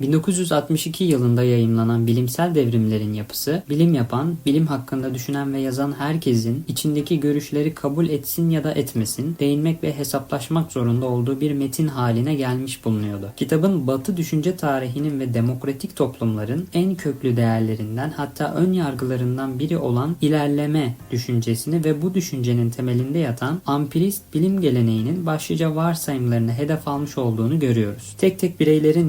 1962 yılında yayımlanan Bilimsel Devrimlerin Yapısı, bilim yapan, bilim hakkında düşünen ve yazan herkesin içindeki görüşleri kabul etsin ya da etmesin, değinmek ve hesaplaşmak zorunda olduğu bir metin haline gelmiş bulunuyordu. Kitabın Batı düşünce tarihinin ve demokratik toplumların en köklü değerlerinden hatta ön yargılarından biri olan ilerleme düşüncesini ve bu düşüncenin temelinde yatan ampirist bilim geleneğinin başlıca varsayımlarını hedef almış olduğunu görüyoruz. Tek tek bireylerin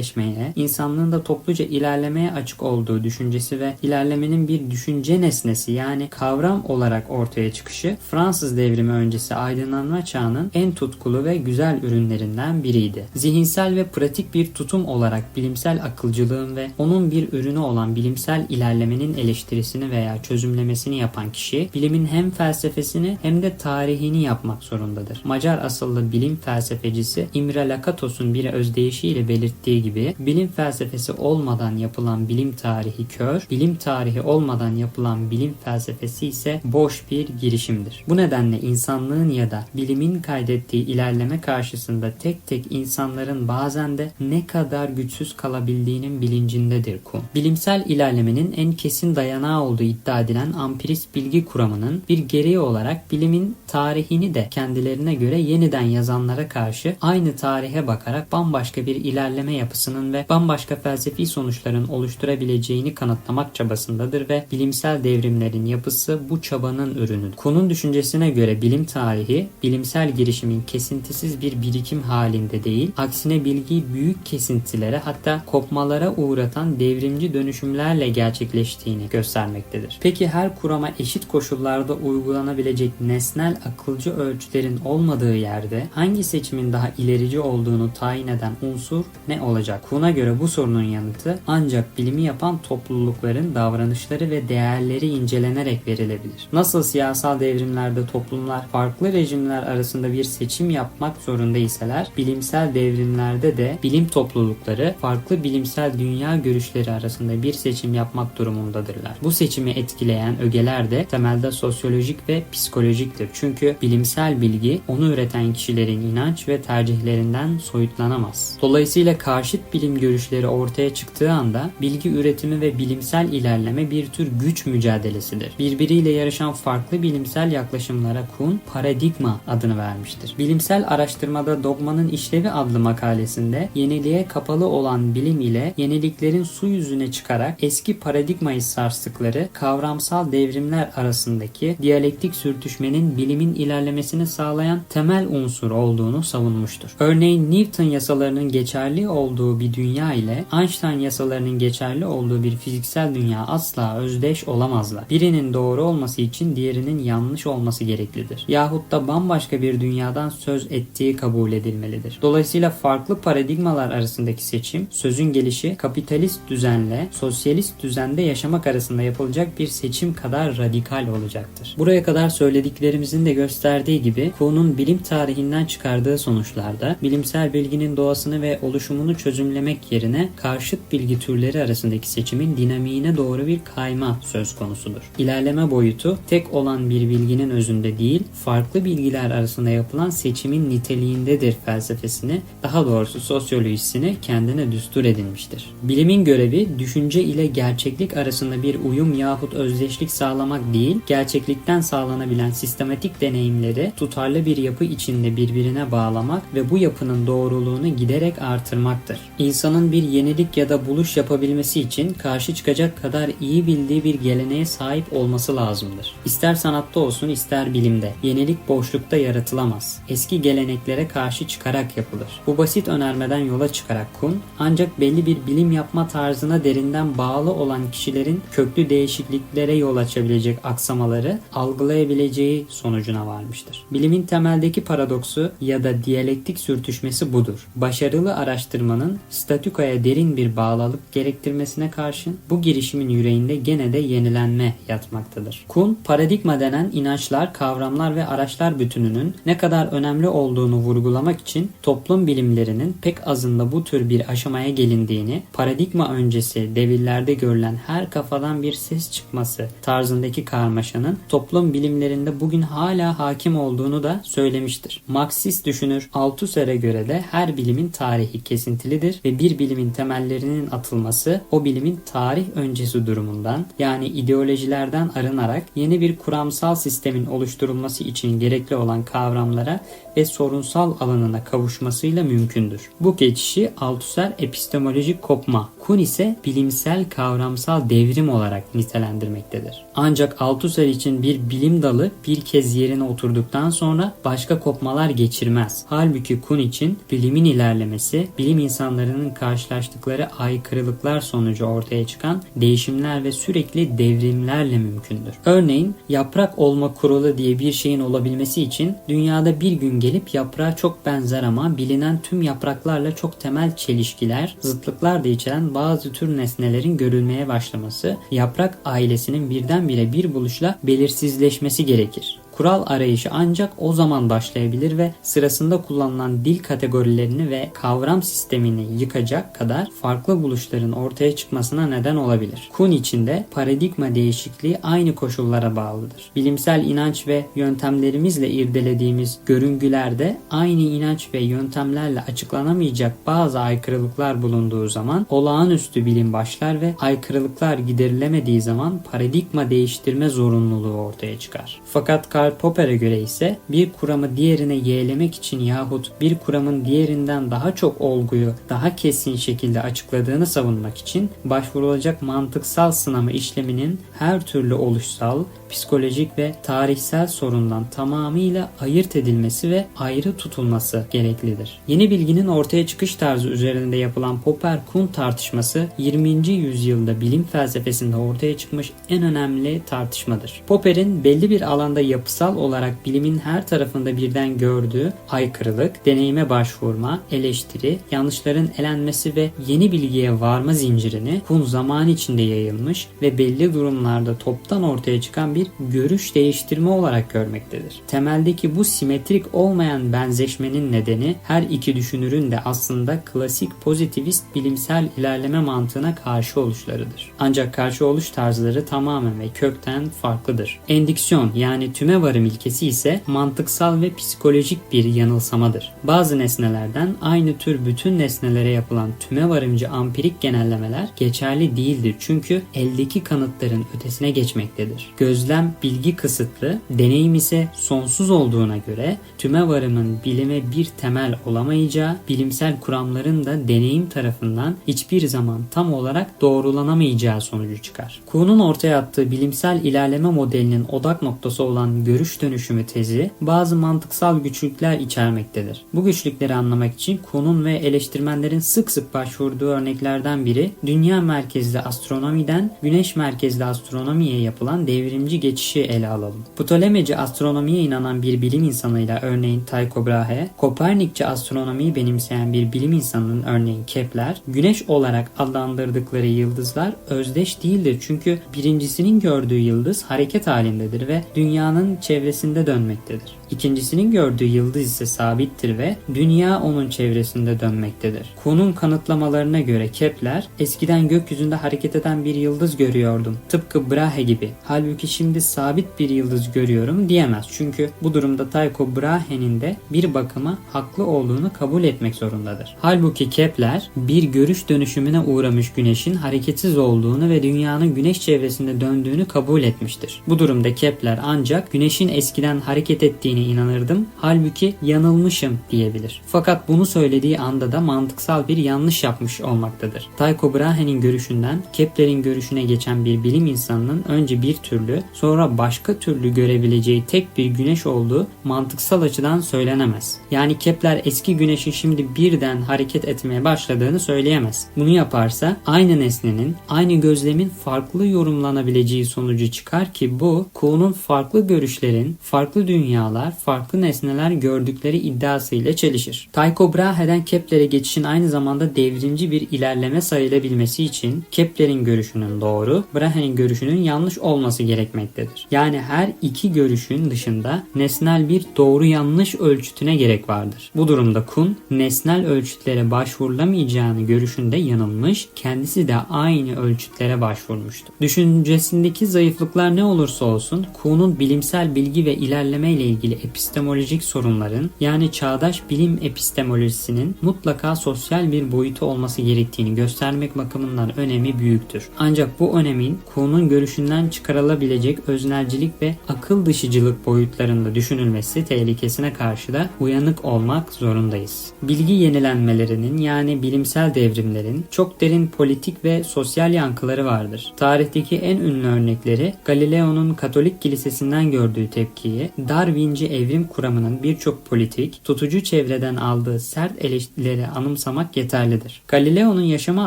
mükemmelleşmeye, insanlığın da topluca ilerlemeye açık olduğu düşüncesi ve ilerlemenin bir düşünce nesnesi yani kavram olarak ortaya çıkışı Fransız devrimi öncesi aydınlanma çağının en tutkulu ve güzel ürünlerinden biriydi. Zihinsel ve pratik bir tutum olarak bilimsel akılcılığın ve onun bir ürünü olan bilimsel ilerlemenin eleştirisini veya çözümlemesini yapan kişi bilimin hem felsefesini hem de tarihini yapmak zorundadır. Macar asıllı bilim felsefecisi Imre Lakatos'un bir özdeyişiyle belirttiği gibi bilim felsefesi olmadan yapılan bilim tarihi kör, bilim tarihi olmadan yapılan bilim felsefesi ise boş bir girişimdir. Bu nedenle insanlığın ya da bilimin kaydettiği ilerleme karşısında tek tek insanların bazen de ne kadar güçsüz kalabildiğinin bilincindedir Kuhn. Bilimsel ilerlemenin en kesin dayanağı olduğu iddia edilen ampirist bilgi kuramının bir gereği olarak bilimin tarihini de kendilerine göre yeniden yazanlara karşı aynı tarihe bakarak bambaşka bir ilerleme yapısının ve bambaşka felsefi sonuçların oluşturabileceğini kanıtlamak çabasındadır ve bilimsel devrimlerin yapısı bu çabanın ürünüdür. Kuhn'un düşüncesine göre bilim tarihi, bilimsel girişimin kesintisiz bir birikim halinde değil, aksine bilgiyi büyük kesintilere hatta kopmalara uğratan devrimci dönüşümlerle gerçekleştiğini göstermektedir. Peki her kurama eşit koşullarda uygulanabilecek nesnel akılcı ölçülerin olmadığı yerde hangi seçimin daha ilerici olduğunu tayin eden unsur ne olacak? Kuhn'a göre bu sorunun yanıtı ancak bilimi yapan toplulukların davranışları ve değerleri incelenerek verilebilir. Nasıl siyasal devrimlerde toplumlar farklı rejimler arasında bir seçim yapmak zorunda iseler, bilimsel devrimlerde de bilim toplulukları farklı bilimsel dünya görüşleri arasında bir seçim yapmak durumundadırlar. Bu seçimi etkileyen ögeler de temelde sosyolojik ve psikolojiktir. Çünkü bilimsel bilgi onu üreten kişilerin inanç ve tercihlerinden soyutlanamaz. Dolayısıyla karşıt bilim görüşleri ortaya çıktığı anda bilgi üretimi ve bilimsel ilerleme bir tür güç mücadelesidir. Birbiriyle yarışan farklı bilimsel yaklaşımlara Kuhn paradigma adını vermiştir. Bilimsel araştırmada dogmanın işlevi adlı makalesinde yeniliğe kapalı olan bilim ile yeniliklerin su yüzüne çıkarak eski paradigmayı sarstıkları kavramsal devrimler arasındaki diyalektik sürtüşmenin bilimin ilerlemesini sağlayan temel unsur olduğunu savunmuştur. Örneğin Newton yasalarının geçerli olduğu bir dünya ile Einstein yasalarının geçerli olduğu bir fiziksel dünya asla özdeş olamazlar. Birinin doğru olması için diğerinin yanlış olması gereklidir. Yahut da bambaşka bir dünyadan söz ettiği kabul edilmelidir. Dolayısıyla farklı paradigmalar arasındaki seçim, sözün gelişi kapitalist düzenle sosyalist düzende yaşamak arasında yapılacak bir seçim kadar radikal olacaktır. Buraya kadar söylediklerimizin de gösterdiği gibi Kuhn'un bilim tarihinden çıkardığı sonuçlarda bilimsel bilginin doğasını ve oluşumunu çözümlemek yerine karşıt bilgi türleri arasındaki seçimin dinamiğine doğru bir kayma söz konusudur. İlerleme boyutu tek olan bir bilginin özünde değil, farklı bilgiler arasında yapılan seçimin niteliğindedir felsefesini, daha doğrusu sosyolojisini kendine düstur edinmiştir. Bilimin görevi düşünce ile gerçeklik arasında bir uyum yahut özdeşlik sağlamak değil, gerçeklikten sağlanabilen sistematik deneyimleri tutarlı bir yapı içinde birbirine bağlamak ve bu yapının doğruluğunu giderek artırmaktır. İnsanın bir yenilik ya da buluş yapabilmesi için karşı çıkacak kadar iyi bildiği bir geleneğe sahip olması lazımdır. İster sanatta olsun ister bilimde. Yenilik boşlukta yaratılamaz. Eski geleneklere karşı çıkarak yapılır. Bu basit önermeden yola çıkarak Kuhn ancak belli bir bilim yapma tarzına derinden bağlı olan kişilerin köklü değişikliklere yol açabilecek aksamaları algılayabileceği sonucuna varmıştır. Bilimin temeldeki paradoksu ya da diyalektik sürtüşmesi budur. Başarılı araştırmanın statükaya derin bir bağlılık gerektirmesine karşın bu girişimin yüreğinde gene de yenilenme yatmaktadır. Kuhn, paradigma denen inançlar, kavramlar ve araçlar bütününün ne kadar önemli olduğunu vurgulamak için toplum bilimlerinin pek azında bu tür bir aşamaya gelindiğini, paradigma öncesi devirlerde görülen her kafadan bir ses çıkması tarzındaki karmaşanın toplum bilimlerinde bugün hala hakim olduğunu da söylemiştir. Marksist düşünür Althusser'e göre de her bilimin tarihi kesintilidir gelmektedir ve bir bilimin temellerinin atılması o bilimin tarih öncesi durumundan yani ideolojilerden arınarak yeni bir kuramsal sistemin oluşturulması için gerekli olan kavramlara ve sorunsal alanına kavuşmasıyla mümkündür. Bu geçişi Althusser epistemolojik kopma, Kuhn ise bilimsel kavramsal devrim olarak nitelendirmektedir. Ancak Althusser için bir bilim dalı bir kez yerine oturduktan sonra başka kopmalar geçirmez. Halbuki Kuhn için bilimin ilerlemesi, bilim insanlarının karşılaştıkları aykırılıklar sonucu ortaya çıkan değişimler ve sürekli devrimlerle mümkündür. Örneğin yaprak olma kuralı diye bir şeyin olabilmesi için dünyada bir gün gelip yaprağa çok benzer ama bilinen tüm yapraklarla çok temel çelişkiler, zıtlıklar da içeren bazı tür nesnelerin görülmeye başlaması, yaprak ailesinin birdenbire bir buluşla belirsizleşmesi gerekir. Kural arayışı ancak o zaman başlayabilir ve sırasında kullanılan dil kategorilerini ve kavram sistemini yıkacak kadar farklı buluşların ortaya çıkmasına neden olabilir. Kuhn için de paradigma değişikliği aynı koşullara bağlıdır. Bilimsel inanç ve yöntemlerimizle irdelediğimiz görüngülerde aynı inanç ve yöntemlerle açıklanamayacak bazı aykırılıklar bulunduğu zaman olağanüstü bilim başlar ve aykırılıklar giderilemediği zaman paradigma değiştirme zorunluluğu ortaya çıkar. Fakat Karl Popper'e göre ise bir kuramı diğerine yeğlemek için yahut bir kuramın diğerinden daha çok olguyu daha kesin şekilde açıkladığını savunmak için başvurulacak mantıksal sınama işleminin her türlü oluşsal, psikolojik ve tarihsel sorundan tamamıyla ayırt edilmesi ve ayrı tutulması gereklidir. Yeni bilginin ortaya çıkış tarzı üzerinde yapılan Popper-Kuhn tartışması 20. yüzyılda bilim felsefesinde ortaya çıkmış en önemli tartışmadır. Popper'in belli bir alanda yapısal olarak bilimin her tarafında birden gördüğü aykırılık, deneyime başvurma, eleştiri, yanlışların elenmesi ve yeni bilgiye varma zincirini Kuhn zaman içinde yayılmış ve belli durumlarda toptan ortaya çıkan bir görüş değiştirme olarak görmektedir. Temeldeki bu simetrik olmayan benzeşmenin nedeni her iki düşünürün de aslında klasik pozitivist bilimsel ilerleme mantığına karşı oluşlarıdır. Ancak karşı oluş tarzları tamamen ve kökten farklıdır. Endiksiyon yani tüme varım ilkesi ise mantıksal ve psikolojik bir yanılsamadır. Bazı nesnelerden aynı tür bütün nesnelere yapılan tüme varımcı ampirik genellemeler geçerli değildir çünkü eldeki kanıtların ötesine geçmektedir. Gözlem bilgi kısıtlı, deneyim ise sonsuz olduğuna göre tüme varımın bilime bir temel olamayacağı, bilimsel kuramların da deneyim tarafından hiçbir zaman tam olarak doğrulanamayacağı sonucu çıkar. Kuhn'un ortaya attığı bilimsel ilerleme modelinin odak noktası olan görüş dönüşümü tezi bazı mantıksal güçlükler içermektedir. Bu güçlükleri anlamak için Kuhn'un ve eleştirmenlerin sık sık başvurduğu örneklerden biri dünya merkezli astronomiden güneş merkezli astronomiye yapılan devrimci geçişi ele alalım. Ptolemeci astronomiye inanan bir bilim insanıyla örneğin Tycho Brahe, Kopernikçe astronomiyi benimseyen bir bilim insanının örneğin Kepler, güneş olarak adlandırdıkları yıldızlar özdeş değildir çünkü birincisinin gördüğü yıldız hareket halindedir ve dünyanın çevresinde dönmektedir. İkincisinin gördüğü yıldız ise sabittir ve dünya onun çevresinde dönmektedir. Kuhn'un kanıtlamalarına göre Kepler eskiden gökyüzünde hareket eden bir yıldız görüyordum. Tıpkı Brahe gibi. Halbuki şimdi sabit bir yıldız görüyorum diyemez. Çünkü bu durumda Tycho Brahe'nin de bir bakıma haklı olduğunu kabul etmek zorundadır. Halbuki Kepler bir görüş dönüşümüne uğramış güneşin hareketsiz olduğunu ve dünyanın güneş çevresinde döndüğünü kabul etmiştir. Bu durumda Kepler ancak güneşin eskiden hareket ettiğini inanırdım. Halbuki yanılmışım diyebilir. Fakat bunu söylediği anda da mantıksal bir yanlış yapmış olmaktadır. Tycho Brahe'nin görüşünden Kepler'in görüşüne geçen bir bilim insanının önce bir türlü sonra başka türlü görebileceği tek bir güneş olduğu mantıksal açıdan söylenemez. Yani Kepler eski güneşin şimdi birden hareket etmeye başladığını söyleyemez. Bunu yaparsa aynı nesnenin, aynı gözlemin farklı yorumlanabileceği sonucu çıkar ki bu Kuhn'un farklı görüşlerin, farklı dünyalar, farklı nesneler gördükleri iddiasıyla çelişir. Tycho Brahe'den Kepler'e geçişin aynı zamanda devrimci bir ilerleme sayılabilmesi için Kepler'in görüşünün doğru, Brahe'nin görüşünün yanlış olması gerekmektedir. Yani her iki görüşün dışında nesnel bir doğru yanlış ölçütüne gerek vardır. Bu durumda Kuhn nesnel ölçütlere başvurulamayacağını görüşünde yanılmış, kendisi de aynı ölçütlere başvurmuştu. Düşüncesindeki zayıflıklar ne olursa olsun Kuhn'un bilimsel bilgi ve ilerleme ile ilgili epistemolojik sorunların yani çağdaş bilim epistemolojisinin mutlaka sosyal bir boyutu olması gerektiğini göstermek bakımından önemi büyüktür. Ancak bu önemin Kuhn'un görüşünden çıkarılabilecek öznelcilik ve akıl dışıcılık boyutlarında düşünülmesi tehlikesine karşı da uyanık olmak zorundayız. Bilgi yenilenmelerinin yani bilimsel devrimlerin çok derin politik ve sosyal yankıları vardır. Tarihteki en ünlü örnekleri Galileo'nun Katolik kilisesinden gördüğü tepkiyi, Darwinci evrim kuramının birçok politik, tutucu çevreden aldığı sert eleştirileri anımsamak yeterlidir. Galileo'nun Yaşama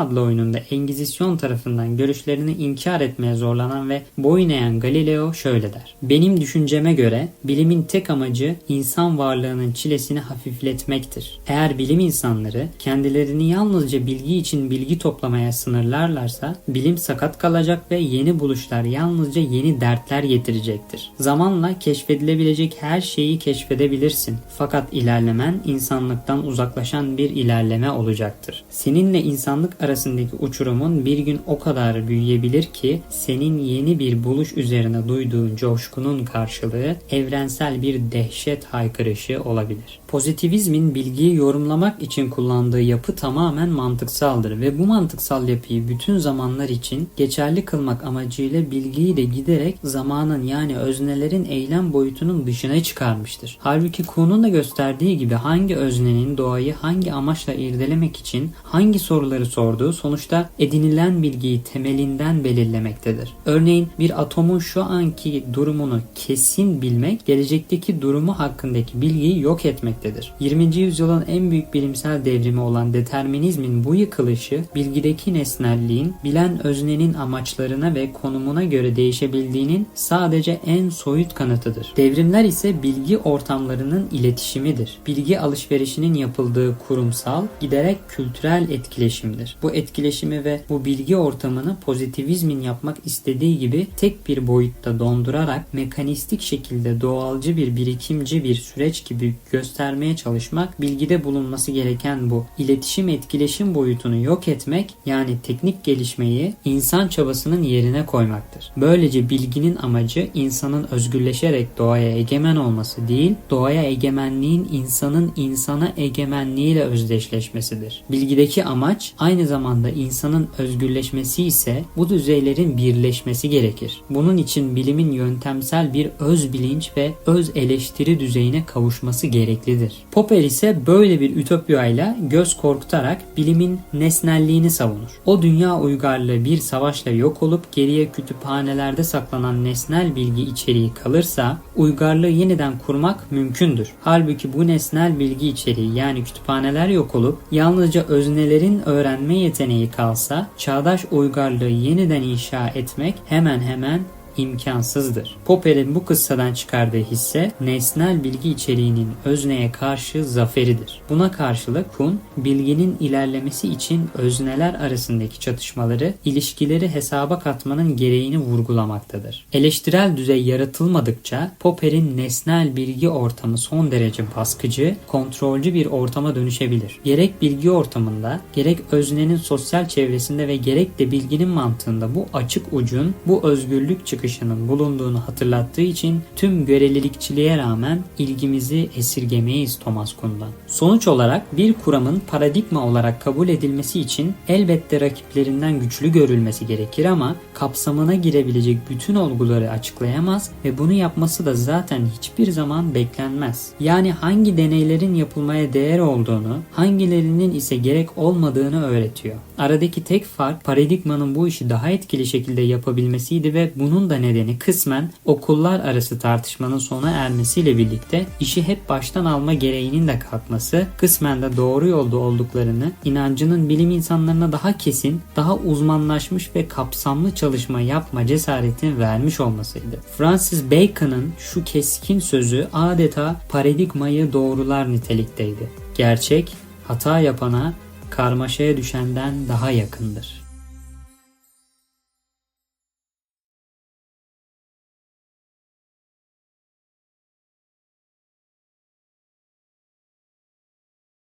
adlı oyununda Engizisyon tarafından görüşlerini inkar etmeye zorlanan ve boyun eğen Galileo şöyle der. Benim düşünceme göre bilimin tek amacı insan varlığının çilesini hafifletmektir. Eğer bilim insanları kendilerini yalnızca bilgi için bilgi toplamaya sınırlarlarsa bilim sakat kalacak ve yeni buluşlar yalnızca yeni dertler getirecektir. Zamanla keşfedilebilecek her şeyi keşfedebilirsin. Fakat ilerlemen insanlıktan uzaklaşan bir ilerleme olacaktır. Seninle insanlık arasındaki uçurumun bir gün o kadar büyüyebilir ki senin yeni bir buluş üzerine duyduğun coşkunun karşılığı evrensel bir dehşet haykırışı olabilir. Pozitivizmin bilgiyi yorumlamak için kullandığı yapı tamamen mantıksaldır ve bu mantıksal yapıyı bütün zamanlar için geçerli kılmak amacıyla bilgiyi de giderek zamanın yani öznelerin eylem boyutunun dışına çıkarmıştır. Halbuki Kuhn'un da gösterdiği gibi hangi öznenin doğayı hangi amaçla irdelemek için hangi soruları sorduğu sonuçta edinilen bilgiyi temelinden belirlemektedir. Örneğin bir atomun şu anki durumunu kesin bilmek gelecekteki durumu hakkındaki bilgiyi yok etmektedir. 20. yüzyılın en büyük bilimsel devrimi olan determinizmin bu yıkılışı bilgideki nesnelliğin bilen öznenin amaçlarına ve konumuna göre değişebildiğinin sadece en soyut kanıtıdır. Devrimler ise bilgi ortamlarının iletişimidir. Bilgi alışverişinin yapıldığı kurumsal, giderek kültürel etkileşimdir. Bu etkileşimi ve bu bilgi ortamını pozitivizmin yapmak istediği gibi tek bir boyutta dondurarak mekanistik şekilde doğalcı bir birikimci bir süreç gibi göstermeye çalışmak bilgide bulunması gereken bu iletişim etkileşim boyutunu yok etmek yani teknik gelişmeyi insan çabasının yerine koymaktır. Böylece bilginin amacı insanın özgürleşerek doğaya egemen olması değil, doğaya egemenliğin insanın insana egemenliğiyle özdeşleşmesidir. Bilgideki amaç aynı zamanda insanın özgürleşmesi ise bu düzeylerin birleşmesi gerekir. Bunun için bilimin yöntemsel bir öz bilinç ve öz eleştiri düzeyine kavuşması gereklidir. Popper ise böyle bir ütopyayla göz korkutarak bilimin nesnelliğini savunur. O dünya uygarlığı bir savaşla yok olup geriye kütüphanelerde saklanan nesnel bilgi içeriği kalırsa uygarlığı yeniden kurmak mümkündür. Halbuki bu nesnel bilgi içeriği yani kütüphaneler yok olup yalnızca öznelerin öğrenme yeteneği kalsa çağdaş uygarlığı yeniden inşa etmek hemen hemen imkansızdır. Popper'in bu kıssadan çıkardığı hisse nesnel bilgi içeriğinin özneye karşı zaferidir. Buna karşılık Kuhn bilginin ilerlemesi için özneler arasındaki çatışmaları, ilişkileri hesaba katmanın gereğini vurgulamaktadır. Eleştirel düzey yaratılmadıkça Popper'in nesnel bilgi ortamı son derece baskıcı, kontrolcü bir ortama dönüşebilir. Gerek bilgi ortamında, gerek öznenin sosyal çevresinde ve gerek de bilginin mantığında bu açık ucun, bu özgürlük çıkışı çıkışının bulunduğunu hatırlattığı için tüm görelilikçiliğe rağmen ilgimizi esirgemeyiz Thomas Kuhn'dan. Sonuç olarak bir kuramın paradigma olarak kabul edilmesi için elbette rakiplerinden güçlü görülmesi gerekir ama kapsamına girebilecek bütün olguları açıklayamaz ve bunu yapması da zaten hiçbir zaman beklenmez. Yani hangi deneylerin yapılmaya değer olduğunu, hangilerinin ise gerek olmadığını öğretiyor. Aradaki tek fark paradigmanın bu işi daha etkili şekilde yapabilmesiydi ve bunun da nedeni kısmen okullar arası tartışmanın sona ermesiyle birlikte işi hep baştan alma gereğinin de kalkması, kısmen de doğru yolda olduklarını inancının bilim insanlarına daha kesin, daha uzmanlaşmış ve kapsamlı çalışma yapma cesaretini vermiş olmasıydı. Francis Bacon'ın şu keskin sözü adeta paradigmayı doğrular nitelikteydi. Gerçek, hata yapana karmaşaya düşenden daha yakındır.